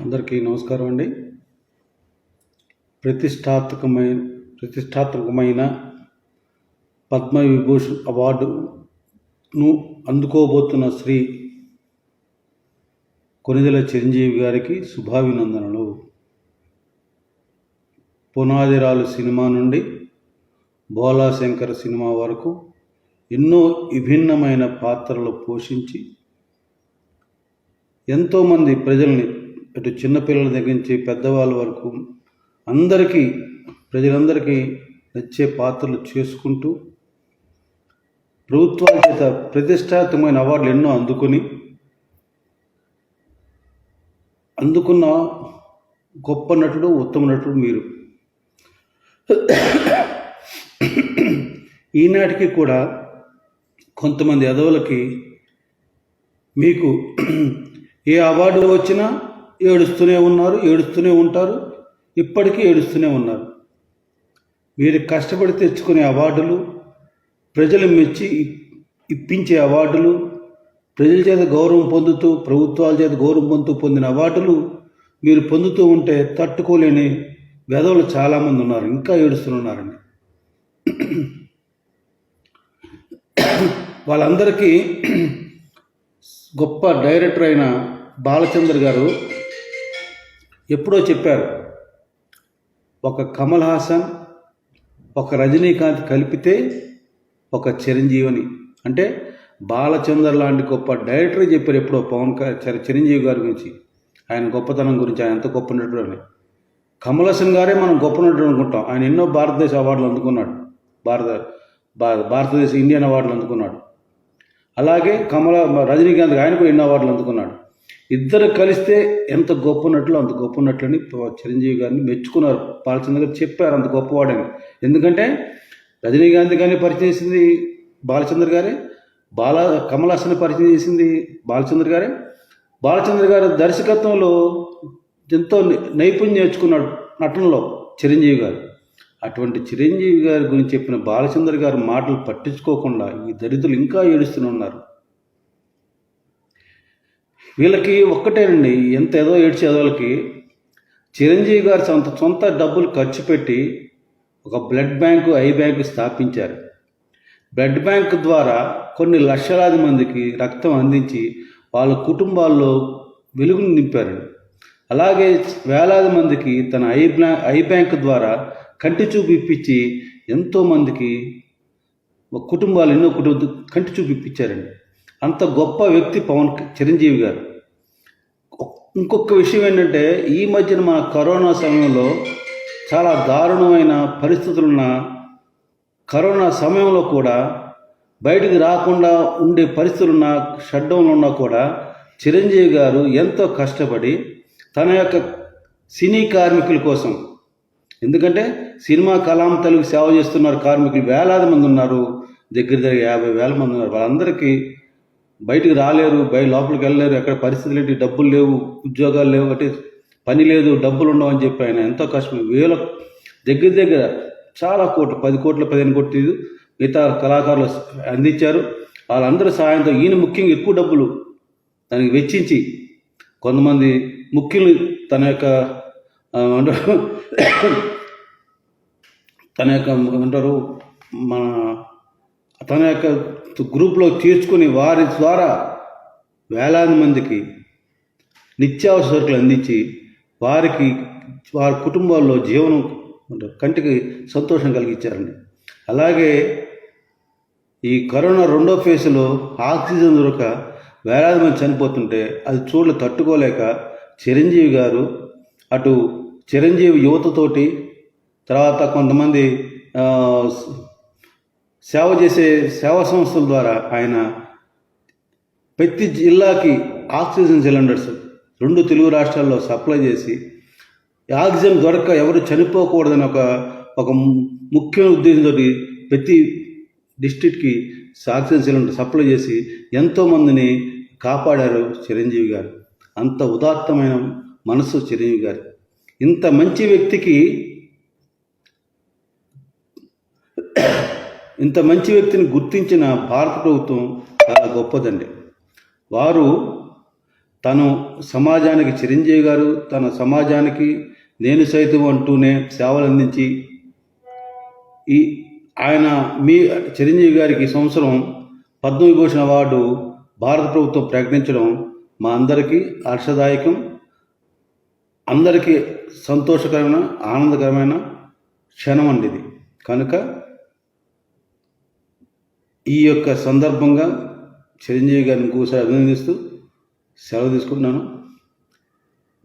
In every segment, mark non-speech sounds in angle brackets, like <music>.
అందరికీ నమస్కారం అండి. ప్రతిష్టాత్మకమైన ప్రతిష్టాత్మకమైన పద్మవిభూషణ్ అవార్డును అందుకోబోతున్న శ్రీ కొనిదెల చిరంజీవి గారికి శుభాభినందనలు. పునాదిరాలు సినిమా నుండి భోలాశంకర్ సినిమా వరకు ఎన్నో విభిన్నమైన పాత్రలు పోషించి ఎంతోమంది ప్రజల్ని అటు చిన్నపిల్లల దగ్గర నుంచి పెద్దవాళ్ళ వరకు అందరికీ ప్రజలందరికీ నచ్చే పాత్రలు చేసుకుంటూ ప్రభుత్వాల చేత ప్రతిష్టాత్మకమైన అవార్డులు ఎన్నో అందుకొని అందుకున్న గొప్ప నటుడు ఉత్తమ నటుడు మీరు. ఈనాటికి కూడా కొంతమంది ఎదవులకి మీకు ఏ అవార్డు వచ్చినా ఏడుస్తూనే ఉన్నారు ఏడుస్తూనే ఉంటారు ఇప్పటికీ ఏడుస్తూనే ఉన్నారు. మీరు కష్టపడి తెచ్చుకునే అవార్డులు ప్రజలు మెచ్చి ఇప్పించే అవార్డులు ప్రజల చేత గౌరవం పొందుతూ ప్రభుత్వాల చేత గౌరవం పొందుతూ పొందిన అవార్డులు మీరు పొందుతూ ఉంటే తట్టుకోలేని వెధవులు చాలామంది ఉన్నారు ఇంకా ఏడుస్తున్నారండి వాళ్ళందరికీ గొప్ప డైరెక్టర్ అయిన బాలచంద్ర గారు ఎప్పుడో చెప్పారు ఒక కమల్ హాసన్ ఒక రజనీకాంత్ కలిపితే ఒక చిరంజీవిని. అంటే బాలచందర్ లాంటి గొప్ప డైరెక్టర్ చెప్పారు ఎప్పుడో పవన్ చిరంజీవి గారి గురించి. ఆయన గొప్పతనం గురించి ఆయన ఎంత గొప్ప నటుడు అని. కమల్ హాసన్ గారే మనం గొప్ప నటుడు అనుకుంటాం. ఆయన ఎన్నో భారతదేశ అవార్డులు అందుకున్నాడు. భారత భా- భారతదేశ ఇండియన్ అవార్డులు అందుకున్నాడు. అలాగే కమల రజనీకాంత్ ఆయన కూడా ఎన్నో అవార్డులు అందుకున్నాడు. ఇద్దరు కలిస్తే ఎంత గొప్ప నటులు అంత గొప్ప నటులని చిరంజీవి గారిని మెచ్చుకున్నారు. బాలచంద్ర గారు చెప్పారు అంత గొప్పవాడని. ఎందుకంటే రజనీకాంత్ గారిని పరిచయం చేసింది బాలచంద్ర గారే బాల కమలాసని పరిచయం చేసింది బాలచంద్ర గారే. బాలచంద్ర గారి దర్శకత్వంలో ఎంతో నైపుణ్యం నేర్చుకున్నాడు నటనలో చిరంజీవి గారు. అటువంటి చిరంజీవి గారి గురించి చెప్పిన బాలచంద్ర గారి మాటలు పట్టించుకోకుండా ఈ దరిద్రులు ఇంకా ఏడుస్తూనే ఉన్నారు. వీళ్ళకి ఒక్కటేనండి ఎంత ఏదో ఏడ్చే వాళ్ళకి. చిరంజీవి గారు సొంత సొంత డబ్బులు ఖర్చు పెట్టి ఒక బ్లడ్ బ్యాంకు ఐ బ్యాంకు స్థాపించారు. బ్లడ్ బ్యాంకు ద్వారా కొన్ని లక్షలాది మందికి రక్తం అందించి వాళ్ళ కుటుంబాల్లో వెలుగును నింపారండి అలాగే వేలాది మందికి తన ఐ బ్లా ఐ బ్యాంక్ ద్వారా కంటి చూపు ఇప్పించి ఎంతోమందికి కుటుంబాలు ఎన్నో కుటుంబ కంటి చూపు ఇప్పించారండి. అంత గొప్ప వ్యక్తి పవన్ చిరంజీవి గారు. ఇంకొక విషయం ఏంటంటే ఈ మధ్యన మన కరోనా సమయంలో చాలా దారుణమైన పరిస్థితులున్న కరోనా సమయంలో కూడా బయటికి రాకుండా ఉండే పరిస్థితులున్న షట్డౌన్లో ఉన్నా కూడా చిరంజీవి గారు ఎంతో కష్టపడి తన యొక్క సినీ కార్మికుల కోసం ఎందుకంటే సినిమా కలాం తెలుగు సేవ చేస్తున్నారు కార్మికులు వేలాది మంది ఉన్నారు దగ్గర దగ్గర యాభై వేల మంది ఉన్నారు. వాళ్ళందరికీ బయటికి రాలేరు బయట లోపలికి వెళ్ళలేరు ఎక్కడ పరిస్థితులు ఏంటి? డబ్బులు లేవు ఉద్యోగాలు లేవు అంటే పని లేదు డబ్బులు ఉండవు అని చెప్పి ఆయన ఎంతో కష్టం. వేల దగ్గర దగ్గర చాలా కోట్లు పది కోట్లు పదిహేను కోట్లు మిగతా కళాకారులు అందించారు. వాళ్ళందరూ సాయంతో ఈయన ముఖ్యంగా ఎక్కువ డబ్బులు దానికి వెచ్చించి కొంతమంది ముఖ్యులు తన యొక్క అంటారు <coughs> తన యొక్క అంటారు మన తన యొక్క గ్రూప్లో చేర్చుకుని వారి ద్వారా వేలాది మందికి నిత్యావసర సరుకులు అందించి వారికి వారి కుటుంబాల్లో జీవనం కంటికి సంతోషం కలిగించారండి. అలాగే ఈ కరోనా రెండో ఫేజ్లో ఆక్సిజన్ దొరక వేలాది మంది చనిపోతుంటే అది చూడలు తట్టుకోలేక చిరంజీవి గారు అటు చిరంజీవి యువతతోటి తర్వాత కొంతమంది సేవ చేసే సేవా సంస్థల ద్వారా ఆయన ప్రతి జిల్లాకి ఆక్సిజన్ సిలిండర్స్ రెండు తెలుగు రాష్ట్రాల్లో సప్లై చేసి ఆక్సిజన్ దొరక ఎవరు చనిపోకూడదని ఒక ఒక ముఖ్య ఉద్దేశంతో ప్రతి డిస్టిక్కి ఆక్సిజన్ సిలిండర్ సప్లై చేసి ఎంతోమందిని కాపాడారు చిరంజీవి గారు. అంత ఉదాత్తమైన మనసు చిరంజీవి గారు. ఇంత మంచి వ్యక్తికి ఇంత మంచి వ్యక్తిని గుర్తించిన భారత ప్రభుత్వం చాలా గొప్పదండి. వారు తను సమాజానికి చిరంజీవి గారు తన సమాజానికి నేను సైతం అంటూనే సేవలు అందించి ఈ ఆయన మీ చిరంజీవి గారికి ఈ సంవత్సరం పద్మవిభూషణ్ అవార్డు భారత ప్రభుత్వం ప్రకటించడం మా అందరికీ హర్షదాయకం. అందరికీ సంతోషకరమైన ఆనందకరమైన క్షణం అండి ఇది. కనుక ఈ యొక్క సందర్భంగా చిరంజీవి గారిని ఇంకోసారి అభినందిస్తూ సెలవు తీసుకుంటున్నాను.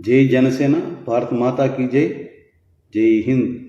జై జనసేన భారత మాతాకి జై జై హింద్.